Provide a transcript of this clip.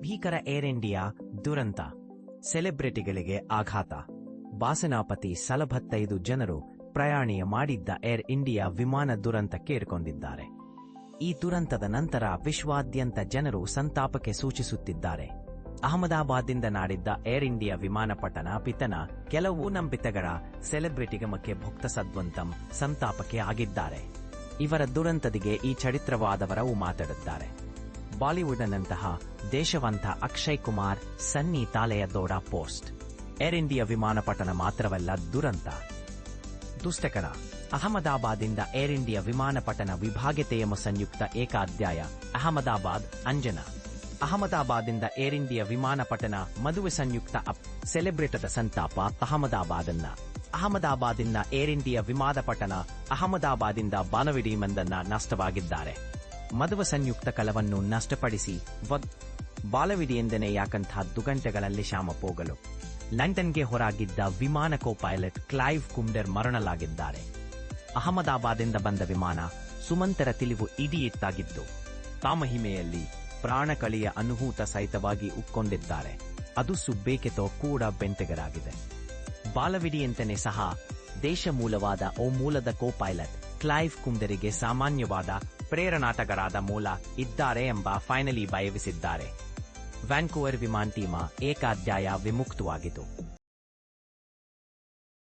ಭೀಕರ air India ದುರಂತ. ಸೆಲೆಬ್ರಿಟಿಗಳಿಗೆ ಆಘಾತ. ಬಾಸನಾಪತಿ ಸಲಭತ್ತೈದು ಜನರು ಪ್ರಯಾಣಿಯ ಮಾಡಿದ್ದ ಏರ್ ಇಂಡಿಯಾ ವಿಮಾನ ದುರಂತಕ್ಕೇರ್ಕೊಂಡಿದ್ದಾರೆ ಈ ದುರಂತದ ನಂತರ ವಿಶ್ವಾದ್ಯಂತ ಜನರು ಸಂತಾಪಕ್ಕೆ ಸೂಚಿಸುತ್ತಿದ್ದಾರೆ. ಅಹಮದಾಬಾದ್ನಿಂದ ನಾಡಿದ್ದ ಏರ್ ಇಂಡಿಯಾ ವಿಮಾನ ಪಟನ ಪಿತನ ಕೆಲವು ನಂಬಿತಗಳ ಸೆಲೆಬ್ರಿಟಿಗಮಕ್ಕೆ ಭುಕ್ತ ಸದ್ವಂತಂ ಸಂತಾಪಕ್ಕೆ ಆಗಿದ್ದಾರೆ. ಇವರ ದುರಂತದಿಗೆ ಈ ಚರಿತ್ರವಾದವರವು ಮಾತಾಡುತ್ತಾರೆ. ಬಾಲಿವುಡ್ನಂತಹ ದೇಶವಂತ ಅಕ್ಷಯ್ ಕುಮಾರ್ ಸನ್ನಿ ತಾಲೆಯದೋಡ ಪೋಸ್ಟ್. ಏರ್ ಇಂಡಿಯಾ ವಿಮಾನ ಪಟ್ಟಣ ಮಾತ್ರವಲ್ಲ ದುರಂತ. ದುಷ್ಟಕರ ಅಹಮದಾಬಾದಿಂದ ಏರ್ ಇಂಡಿಯಾ ವಿಮಾನಪಟ್ಟಣ ವಿಭಾಗತೆಯಮ ಸಂಯುಕ್ತ ಏಕಾಧ್ಯಾಯ, ಅಹಮದಾಬಾದ್, ಅಂಜನ. ಅಹಮದಾಬಾದಿಂದ ಏರ್ ಇಂಡಿಯಾ ವಿಮಾನಪಟ್ಟಣ ಮದುವೆ ಸಂಯುಕ್ತ ಅಪ್ ಸೆಲೆಬ್ರೇಟದ ಸಂತಾಪ ಅಹಮದಾಬಾದನ್ನ. ಅಹಮದಾಬಾದಿಂದ ಏರ್ ಇಂಡಿಯಾ ವಿಮಾನಪಟ್ಟಣ ಅಹಮದಾಬಾದಿಂದ ಬಾನವಿಡಿ ಮಂದನ್ನ ನಷ್ಟವಾಗಿದ್ದಾರೆ. ಮದುವೆ ಸಂಯುಕ್ತ ಕಲವನ್ನು ನಷ್ಟಪಡಿಸಿ ಬಾಲವಿಡಿ ಎಂದನೆ ಯಾಕಂಥ ದುಗಂಟೆಗಳಲ್ಲಿ ಶಾಮಪೋಗಲು ಲಂಡನ್ಗೆ ಹೊರಾಗಿದ್ದ ವಿಮಾನ ಕೋ ಪೈಲಟ್ ಕ್ಲೈವ್ ಕುಂಡರ್ ಮರಣಲಾಗಿದ್ದಾರೆ ಅಹಮದಾಬಾದಿಂದ ಬಂದ ವಿಮಾನ ಸುಮಂತರ ತಿಳಿವು ಇಡಿಯಿತ್ತಾಗಿದ್ದು ತಾಮಹಿಮೆಯಲ್ಲಿ ಪ್ರಾಣ ಕಳಿಯ ಅನುಭೂತ ಸಹಿತವಾಗಿ ಉಕ್ಕೊಂಡಿದ್ದಾರೆ. ಅದು ಸುಬ್ಬೇಕೆತೋ ಕೂಡ ಬೆಂತೆಗರಾಗಿದೆ. ಬಾಲವಿಡಿಯಂತನೆ ಸಹ ದೇಶ ಮೂಲವಾದ ಓ ಮೂಲದ ಕೋ ಪೈಲಟ್ ಕ್ಲೈವ್ ಕುಂದರಿಗೆ ಸಾಮಾನ್ಯವಾದ ಪ್ರೇರಣಾಟಗರಾದ ಮೂಲ ಇದ್ದಾರೆ ಎಂಬ ಫೈನಲಿ ಬಯವಿಸಿದ್ದಾರೆ. ವ್ಯಾನ್ಕೂವರ್ ವಿಮಾನ್ ಟೀಮ ಏಕಾಧ್ಯಾಯ ವಿಮುಕ್ತವಾಗಿತು